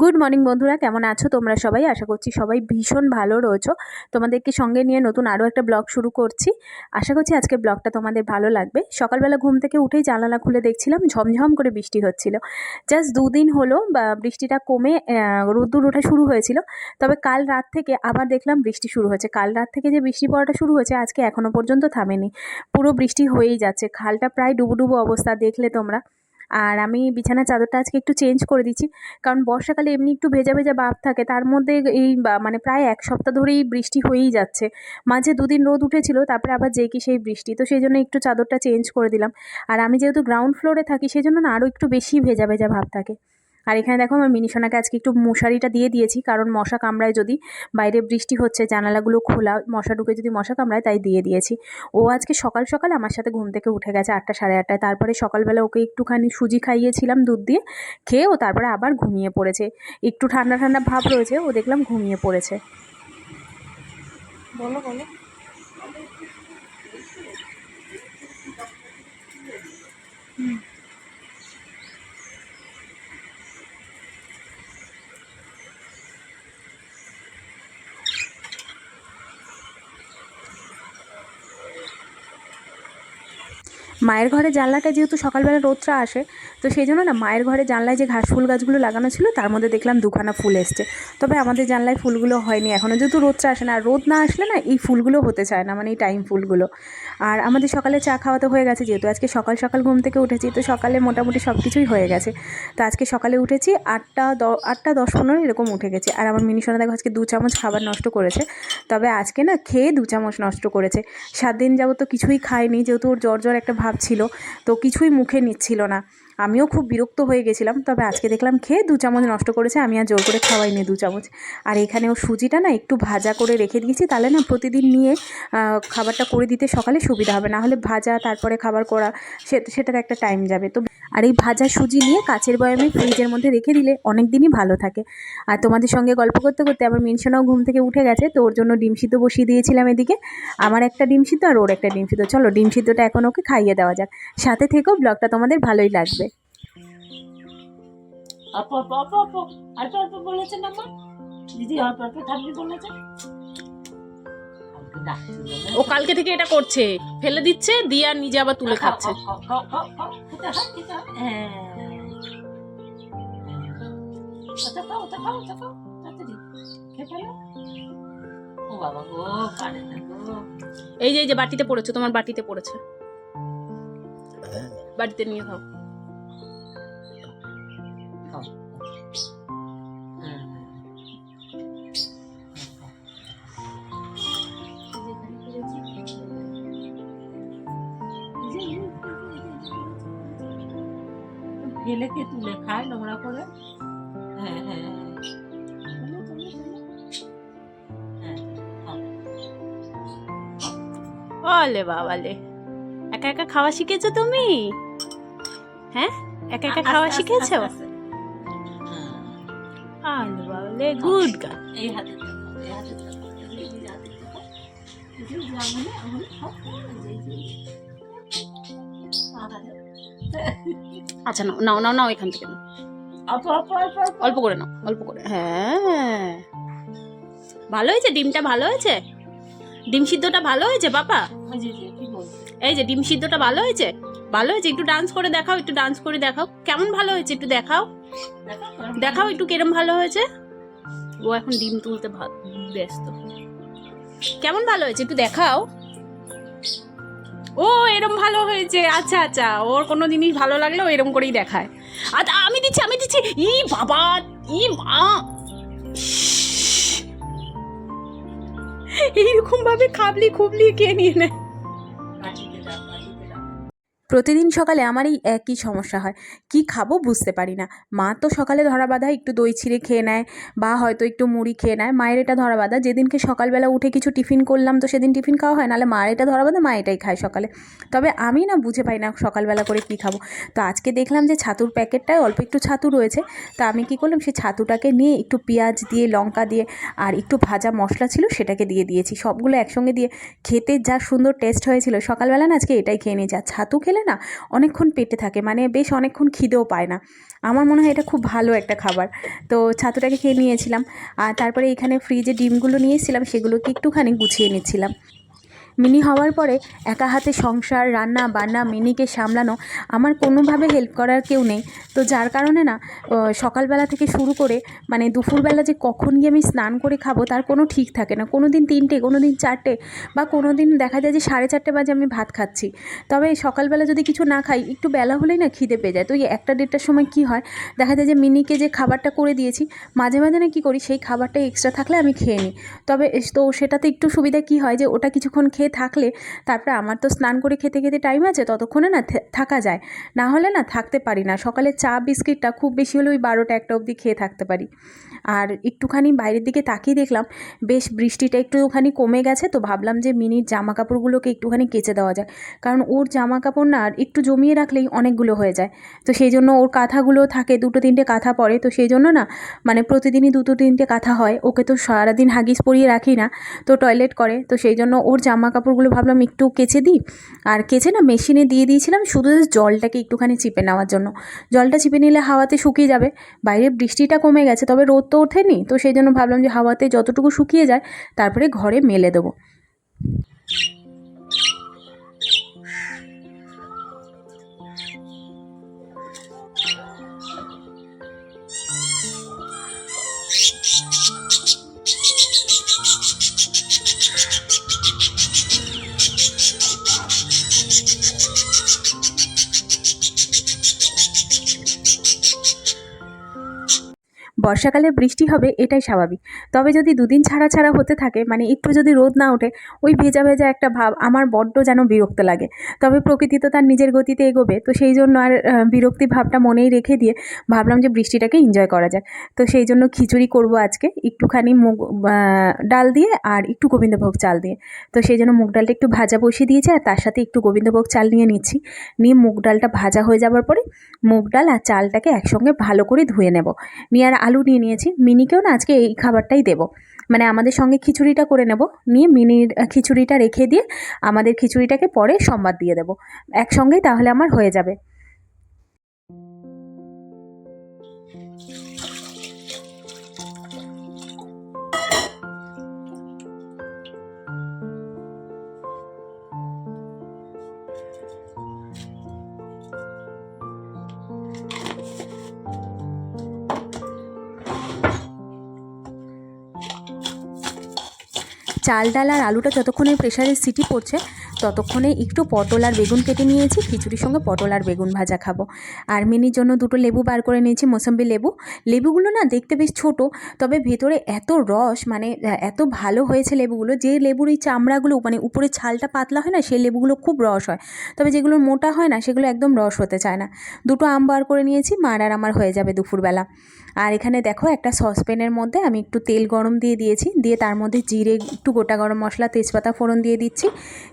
Good morning বন্ধুরা। কেমন আছো তোমরা সবাই? আশা করছি সবাই ভীষণ ভালো রয়েছো। তোমাদেরকে সঙ্গে নিয়ে নতুন আরও একটা ব্লগ শুরু করছি। আশা করছি আজকে ব্লগটা তোমাদের ভালো লাগবে। সকালবেলা ঘুম থেকে উঠেই জানালা খুলে দেখছিলাম, ঝমঝম করে বৃষ্টি হচ্ছিল। জাস্ট দুদিন হলো বৃষ্টিটা কমে রোদ্দুর ওঠা শুরু হয়েছিল। তবে কাল রাত থেকে আবার দেখলাম বৃষ্টি শুরু হয়েছে। কাল রাত থেকে যে বৃষ্টি পড়াটা শুরু হয়েছে, আজকে এখনও পর্যন্ত থামেনি। পুরো বৃষ্টি হয়েই যাচ্ছে। খালটা প্রায় ডুবুডুবু অবস্থা, দেখলে তোমরা। আর আমি বিছানার চাদরটা আজকে একটু চেঞ্জ করে দিচ্ছি। কারণ বর্ষাকালে এমনি একটু ভেজা ভেজা ভাব থাকে, তার মধ্যে এই মানে প্রায় এক সপ্তাহ ধরেই বৃষ্টি হয়েই যাচ্ছে। মাঝে দুদিন রোদ উঠেছিল, তারপরে আবার যে কি সেই বৃষ্টি। তো সেই জন্য একটু চাদরটা চেঞ্জ করে দিলাম। আর আমি যেহেতু গ্রাউন্ড ফ্লোরে থাকি সেই জন্য না আরও একটু বেশি ভেজা ভেজা ভাব থাকে। আর এখানে দেখো আমার মিনিসোনাকে আজকে একটু মশারিটা দিয়ে দিয়েছি কারণ মশা কামড়ায় যদি বাইরে বৃষ্টি হচ্ছে জানালাগুলো খোলা মশা ঢুকে যদি মশা কামড়ায় তাই দিয়ে দিয়েছি। ও আজকে সকাল সকাল আমার সাথে ঘুম থেকে উঠে গেছে আটটা সাড়ে আটটায় তারপরে সকালবেলা ওকে একটুখানি সুজি খাইয়েছিলাম দুধ দিয়ে খেয়ে ও তারপরে আবার ঘুমিয়ে পড়েছে। একটু ঠান্ডা ঠান্ডা ভাব রয়েছে ও দেখলাম ঘুমিয়ে পড়েছে। বলো বলো। মায়ের ঘরে জানলাটা যেহেতু সকালবেলা রোদটা আসে, তো সেই জন্য না মায়ের ঘরে জানলায় যে ঘাস ফুল গাছগুলো লাগানো ছিল, তার মধ্যে দেখলাম দুখানা ফুল এসছে। তবে আমাদের জানলায় ফুলগুলো হয়নি এখনও যেহেতু রোদটা আসে না, আর রোদ না আসলে না এই ফুলগুলো হতে চায় না মানে এই টাইম ফুলগুলো। আর আমাদের সকালে চা খাওয়াতে হয়ে গেছে যেহেতু, আজকে সকাল সকাল ঘুম থেকে উঠেছি, তো সকালে মোটামুটি সব কিছুই হয়ে গেছে। তো আজকে সকালে উঠেছি, আটটা দ, আটটা দশ পনেরো এরকম উঠে গেছে। আর আমার মিনিশোনা দেখো আজকে দু চামচ খাবার নষ্ট করেছে তবে আজকে না খেয়ে দু চামচ নষ্ট করেছে। সাত দিন যাবত তো কিছুই খায়নি, যেহেতু ওর জ্বর জ্বর একটা ভাব ছিল, তো কিছুই মুখে নিচ্ছিল না। আমিও খুব বিরক্ত হয়ে গেছিলাম, তবে আজকে দেখলাম খেয়ে দু চামচ নষ্ট করেছে, আমি আর জোর করে খাওয়াইনি দু চামচ। আর এখানে ও সুজিটা না একটু ভাজা করে রেখে দিয়েছি, তাহলে না প্রতিদিন নিয়ে খাবারটা করে দিতে সকালে সুবিধা হবে, না হলে ভাজা, তারপরে খাবার করা সেটাতে একটা টাইম যাবে। তো আর এই ভাজা সুজি নিয়ে কাচের বয়ামে ফ্রিজের মধ্যে রেখে দিলে অনেক দিনই ভালো থাকে। আর তোমাদের সঙ্গে গল্প করতে করতে আমার মেনশনাও ঘুম থেকে উঠে গেছে, তো ওর জন্য ডিম সিদ্ধ বসিয়ে দিয়েছিলাম এদিকে। আমার একটা ডিম সিদ্ধ আর ওর একটা ডিম সিদ্ধ। চলো ডিম সিদ্ধটা এখন ওকে খাইয়ে দেওয়া যাক। সাথে থেকেও ব্লগটা তোমাদের ভালোই লাগবে। অল্প অল্প অল্প অল্প অল্প অল্প বলেছেন আমার দিদি অল্প অল্প থাকবি বলেছেন। ও কালকে থেকে এটা করছে। ফেলে দিচ্ছে দিয়ে আর নিজে আবার তুলে খাচ্ছে। হ্যাঁ। এই যে এই যে বাটিতে পড়েছে তোমার বাটিতে পড়েছে। বাটিতে নিয়ে খাও। ওলে বাবালে। একা একা খাওয়া শিখেছো তুমি? হ্যাঁ? একা একা খাওয়া শিখেছো। আলে বাবালে গুড এই হাতে এই হাতে এই যে। আহারে। আচ্ছা নাও নাও নাও নাও এখান থেকে অল্প করে নাও অল্প করে। হ্যাঁ। ভালো হয়েছে? ডিমটা ভালো হয়েছে? ডিম সিদ্ধটা ভালো হয়েছে বাবা? এই যে ডিম সিদ্ধটা ভালো হয়েছে? ভালো হয়েছে? একটু ডান্স করে দেখাও, একটু ডান্স করে দেখাও। কেমন ভালো হয়েছে একটু দেখাও? দেখাও একটু কিরম ভালো হয়েছে? ও এখন ডিম তুলতে ব্যস্ত। কেমন ভালো হয়েছে একটু দেখাও। ও, এরম ভালো হয়েছে। আচ্ছা আচ্ছা। ওর কোনো জিনিস ভালো লাগলে ও এরম করেই দেখায়। আচ্ছা আমি দিচ্ছি আমি দিচ্ছি। ই বাবা, ই মা। এইরকম ভাবে খাবলি খুবলি কে নিয়ে নেয়? প্রতিদিন সকালে আমার এই একই সমস্যা হয়। কি খাব বুঝতে পারি না। মা তো সকালে ধরা বাঁধা একটু দই ছিঁড়ে খেয়ে নেয় বা হয়তো একটু মুড়ি খেয়ে নেয়। মায়ের এটা ধরা বাঁধা। যেদিনকে সকালবেলা উঠে কিছু টিফিন করলাম তো সেদিন টিফিন খাওয়া হয়, নাহলে মায়ের এটা ধরা বাঁধা, মা এটাই খায় সকালে। তবে আমি না বুঝে পাই না সকালবেলা করে কি খাব। তো আজকে দেখলাম যে ছাতুর প্যাকেটটায় অল্প একটু ছাতু রয়েছে। তা আমি কি করলাম সেই ছাতুটাকে নিয়ে একটু পেঁয়াজ দিয়ে, লঙ্কা দিয়ে আর একটু ভাজা মশলা ছিল সেটাকে দিয়ে দিয়েছি। সবগুলো একসঙ্গে দিয়ে খেতে যা সুন্দর টেস্ট হয়েছিল। সকালবেলা না আজকে এটাই খেয়ে নিয়েছি। আর ছাতু খেলে খেলে না অনেকক্ষণ পেটে থাকে মানে বেশ অনেকক্ষণ খিদেও পায় না। আমার মনে হয় এটা খুব ভালো একটা খাবার। তো ছাতুটাকে খেয়ে নিয়েছিলাম, আর তারপরে এখানে ফ্রিজে ডিমগুলো নিয়েছিলাম সেগুলোকে একটুখানি গুছিয়ে নিচ্ছিলাম। মিনি হওয়ার পরে একা হাতে সংসার, রান্না বান্না, মিনিকে সামলানো, আমার কোনোভাবে হেল্প করার কেউ নেই। তো যার কারণে না সকালবেলা থেকে শুরু করে মানে দুপুরবেলা যে কখন গিয়ে আমি স্নান করে খাব তার কোনো ঠিক থাকে না। কোনো দিন তিনটে কোনো দিন চারটে বা কোনো দিন দেখা যায় যে সাড়ে চারটে বাজে আমি ভাত খাচ্ছি। তবে সকালবেলা যদি কিছু না খাই, একটু বেলা হলেই না খিদে পেয়ে যায়। তো এই একটা দেড়টার সময় কি হয়, দেখা যায় যে মিনিকে যে খাবারটা করে দিয়েছি, মাঝে মাঝে না কী করি, সেই খাবারটা এক্সট্রা থাকলে আমি খেয়ে নিই। তবে তো সেটাতে একটু সুবিধা কি হয় যে ওটা কিছুক্ষণ খেয়ে থাকলে তারপরে আমার তো স্নান করে খেতে খেতে টাইম আছে, ততক্ষণে না থাকা যায়। না হলে না থাকতে পারি না। সকালে চা, বিস্কিটটা খুব বেশি হলে ওই বারোটা একটা অবধি খেয়ে থাকতে পারি। আর একটুখানি বাইরের দিকে তাকিয়ে দেখলাম, বেশ বৃষ্টিটা একটুখানি কমে গেছে, তো ভাবলাম যে মিনির জামা কাপড়গুলোকে একটুখানি কেচে দেওয়া যায় কারণ ওর জামা কাপড় না আর একটু জমিয়ে রাখলেই অনেকগুলো হয়ে যায়। তো সেই জন্য ওর কাঁথাগুলো থাকে, দুটো তিনটে কাঁথা পরে তো সেই জন্য না মানে প্রতিদিনই দুটো তিনটে কাঁথা হয়। ওকে তো সারাদিন হাগিস পরিয়ে রাখি না, তো টয়লেট করে। তো সেই জন্য ওর জামা কাপড়গুলো ভাবলাম একটু কেচে দিই। আর কেচে না মেশিনে দিয়ে দিয়েছিলাম শুধু জলটাকে একটুখানি চিপে নেওয়ার জন্য। জলটা চিপে নিলে হাওয়াতে শুকিয়ে যাবে। বাইরে বৃষ্টিটা কমে গেছে, তবে রোদ তো ওঠেনি। তো সেই জন্য ভাবলাম যে হাওয়াতে যতটুকু শুকিয়ে যায়, তারপরে ঘরে মেলে দেবো। Thank you. বর্ষাকালে বৃষ্টি হবে, এটাই স্বাভাবিক। তবে যদি দুদিন ছাড়া ছাড়া হতে থাকে মানে একটু যদি রোদ না ওঠে, ওই ভেজা ভেজা একটা ভাব আমার বড্ড যেন বিরক্ত লাগে। তবে প্রকৃতি তো তার নিজের গতিতে এগোবে, তো সেই জন্য আর বিরক্তি ভাবটা মনেই রেখে দিয়ে ভাবলাম যে বৃষ্টিটাকে এনজয় করা যাক। তো সেই জন্য খিচুড়ি করব আজকে, একটুখানি মুগ ডাল দিয়ে আর একটু গোবিন্দভোগ চাল দিয়ে। তো সেই জন্য মুগ ডালটা একটু ভাজা বসিয়ে দিয়েছি, আর তার সাথে একটু গোবিন্দভোগ চাল নিয়ে নিচ্ছি। নিয়ে মুগ ডালটা ভাজা হয়ে যাওয়ার পরে মুগ ডাল আর চালটাকে একসঙ্গে ভালো করে ধুয়ে নেব। নিয়ে আর আলু নিয়ে নিয়েছি। মিনিকেও না আজকে এই খাবারটাই দেবো। মানে আমাদের সঙ্গে খিচুড়িটা করে নেব। নিয়ে মিনির খিচুড়িটা রেখে দিয়ে আমাদের খিচুড়িটাকে পরে সম্বাদ দিয়ে দেবো। একসঙ্গেই তাহলে আমার হয়ে যাবে। চাল ডাল আর আলুটা যতক্ষণ ওই প্রেশারের সিটি পড়ছে ততক্ষণে একটু পটল আর বেগুন কেটে নিয়েছি, খিচুড়ির সঙ্গে পটল আর বেগুন ভাজা খাব। আর মিনির জন্য দুটো লেবু বার করে নিয়েছি, মোসাম্বি লেবু। লেবুগুলো না দেখতে বেশ ছোট, তবে ভেতরে এত রস মানে এত ভালো হয়েছে লেবুগুলো, যে লেবুর এই চামড়াগুলো মানে উপরে ছালটা পাতলা হয় না, সেই লেবুগুলো খুব রস হয়। তবে যেগুলো মোটা হয় না, সেগুলো একদম রস হতে চায় না। দুটো আম বার করে নিয়েছি, মার আর আমার হয়ে যাবে দুপুরবেলা। আর এখানে দেখো, একটা সসপ্যানের মধ্যে আমি একটু তেল গরম দিয়ে দিয়েছি, দিয়ে তার মধ্যে জিরে, একটু গোটা গরম মশলা, তেজপাতা ফোড়ন দিয়ে দিচ্ছি,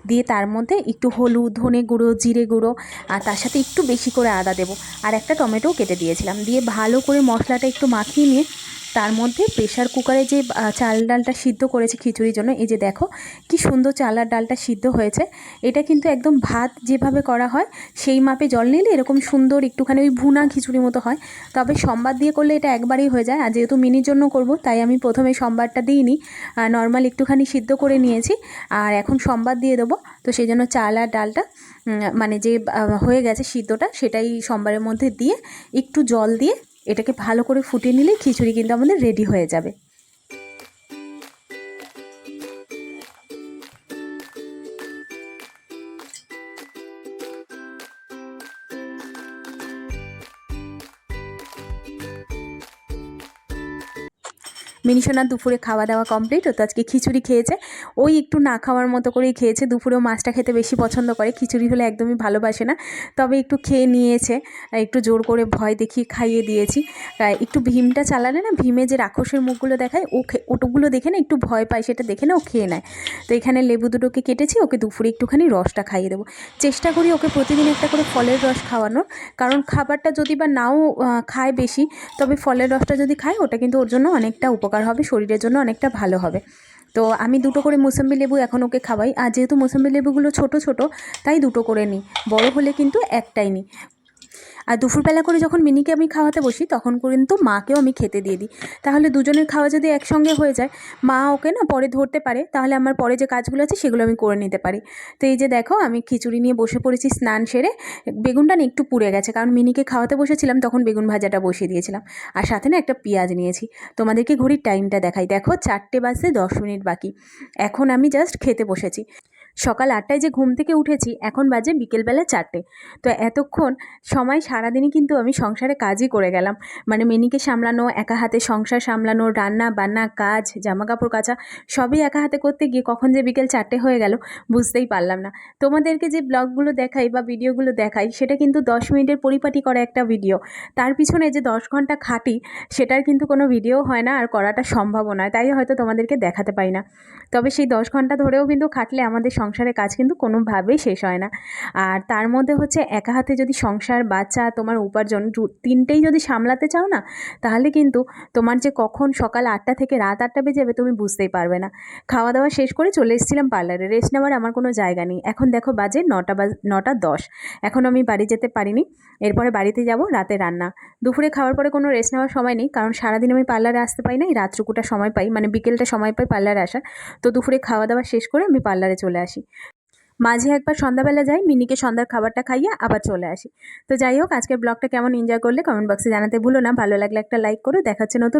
দিয়ে তার মধ্যে একটু হলুদ, ধনে গুঁড়ো, জিরে গুঁড়ো, আর তার সাথে একটু বেশি করে আদা দেবো। আর একটা টমেটোও কেটে দিয়েছিলাম। দিয়ে ভালো করে মশলাটা একটু মাখিয়ে নিয়ে তার মধ্যে প্রেশার কুকারে যে চাল ডালটা সিদ্ধ করেছে খিচুড়ির জন্য, এই যে দেখো কি সুন্দর চাল আর ডালটা সিদ্ধ হয়েছে। এটা কিন্তু একদম ভাত যেভাবে করা হয়, সেই মাপে জল নিলে এরকম সুন্দর একটুখানি ওই ভুনা খিচুড়ি মতো হয়। তবে সম্বাদ দিয়ে করলে এটা একবারেই হয়ে যায়, আর যেহেতু মিনির জন্য করব, তাই আমি প্রথমে সম্বাদটা দিইনি নর্মাল একটুখানি সিদ্ধ করে নিয়েছি, আর এখন সম্বাদ দিয়ে দেবো। তো সেই জন্য চাল আর ডালটা মানে যে হয়ে গেছে সিদ্ধটা, সেটাই সম্বারের মধ্যে দিয়ে একটু জল দিয়ে এটাকে ভালো করে ফুটিয়ে নিলে খিচুড়ি কিন্তু আমাদের রেডি হয়ে যাবে। মিনিসোনার দুপুরে খাওয়া দাওয়া কমপ্লিট ও তো আজকে খিচুড়ি খেয়েছে। ওই একটু না খাওয়ার মতো করেই খেয়েছে। দুপুরেও মাছটা খেতে বেশি পছন্দ করে। খিচুড়ি হলে একদমই ভালোবাসে না। তবে একটু খেয়ে নিয়েছে। একটু জোর করে ভয় দেখিয়ে খাইয়ে দিয়েছি। একটু ভীমটা চালালে না, ভীমে যে রাক্ষসের মুখগুলো দেখায়, ও ওটুগুলো দেখে না একটু ভয় পায়। সেটা দেখে না ও খেয়ে নেয়। তো এখানে লেবু দুটোকে কেটেছি। ওকে দুপুরে একটুখানি রসটা খাইয়ে দেবো। চেষ্টা করি ওকে প্রতিদিন একটা করে ফলের রস খাওয়ানোর। কারণ খাবারটা যদি বা নাও খায় বেশি, তবে ফলের রসটা যদি খায়, ওটা কিন্তু ওর জন্য অনেকটা উপকার হবে, শরীরের জন্য অনেকটা ভালো হবে। তো আমি দুটো করে মোসাম্বি লেবু এখন ওকে খাওয়াই। আর যেহেতু মোসাম্বি লেবুগুলো ছোট ছোট, তাই দুটো করে নিই। বড় হলে কিন্তু একটাই নিই। আর দুপুরবেলা করে যখন মিনিকে আমি খাওয়াতে বসি, তখন কিন্তু মাকেও আমি খেতে দিয়ে দিই। তাহলে দুজনের খাওয়া যদি একসঙ্গে হয়ে যায়, মা ওকে না পরে ধরতে পারে, তাহলে আমার পরে যে কাজগুলো আছে, সেগুলো আমি করে নিতে পারি। তো এই যে দেখো, আমি খিচুড়ি নিয়ে বসে পড়েছি স্নান সেরে, বেগুনটা একটু পুড়ে গেছে, কারণ মিনিকে খাওয়াতে বসেছিলাম, তখন বেগুন ভাজাটা বসিয়ে দিয়েছিলাম। আর সাথে না একটা পেঁয়াজ নিয়েছি। তোমাদেরকে ঘড়ির টাইমটা দেখাই। দেখো, চারটে বাজতে দশ মিনিট বাকি। এখন আমি জাস্ট খেতে বসেছি। সকাল আটটায় যে ঘুম থেকে উঠেছি, এখন বাজে বিকেলবেলা চারটে। তো এতক্ষণ সময় সারাদিনই কিন্তু আমি সংসারে কাজই করে গেলাম। মানে মেনিকে সামলানো, একা হাতে সংসার সামলানো, রান্না, বান্না, কাজ জামা কাপড় কাচা, সবই একা হাতে করতে গিয়ে কখন যে বিকেল চারটে হয়ে গেল বুঝতেই পারলাম না। তোমাদেরকে যে ব্লগগুলো দেখাই বা ভিডিওগুলো দেখাই, সেটা কিন্তু দশ মিনিটের পরিপাটি করা একটা ভিডিও। তার পিছনে যে দশ ঘণ্টা খাটি, সেটার কিন্তু কোনো ভিডিও হয় না আর করাটা সম্ভবও নয়, তাই হয়তো তোমাদেরকে দেখাতে পাই না। তবে সেই দশ ঘণ্টা ধরেও কিন্তু খাটলে আমাদের সংসারের কাজ কিন্তু কোনোভাবেই শেষ হয় না। আর তার মধ্যে হচ্ছে একা হাতে যদি সংসার, বাচ্চা, তোমার উপার্জন তিনটেই যদি সামলাতে চাও না, তাহলে কিন্তু তোমার যে কখন সকাল আটটা থেকে রাত আটটা বেজে যাবে তুমি বুঝতেই পারবে না। খাওয়া দাওয়া শেষ করে চলে এসেছিলাম পার্লারে রেস্ট নেওয়ার আমার কোনো জায়গা নেই। এখন দেখো বাজে নটা বাজ, নটা দশ। এখন আমি বাড়ি যেতে পারিনি, এরপরে বাড়িতে যাব রাতে রান্না। দুপুরে খাওয়ার পরে কোনো রেস্ট নেওয়ার সময় নেই, কারণ সারাদিন আমি পার্লারে আসতে পাই না রাত্রকুটা সময় পাই মানে বিকেলটা সময় পাই পার্লারে আসার। তো দুপুরে খাওয়া দাওয়া শেষ করে আমি পার্লারে চলে আসি। মাঝে একবার সন্ধ্যাবেলা যাই, মিনিকে সন্ধ্যার খাবারটা খাইয়ে আবার চলে আসি। তো যাই হোক, আজকের ব্লগটা কেমন এনজয় করলে কমেন্ট বক্সে জানাতে ভুলো না। ভালো লাগলে একটা লাইক করো, দেখাচ্ছে নতুন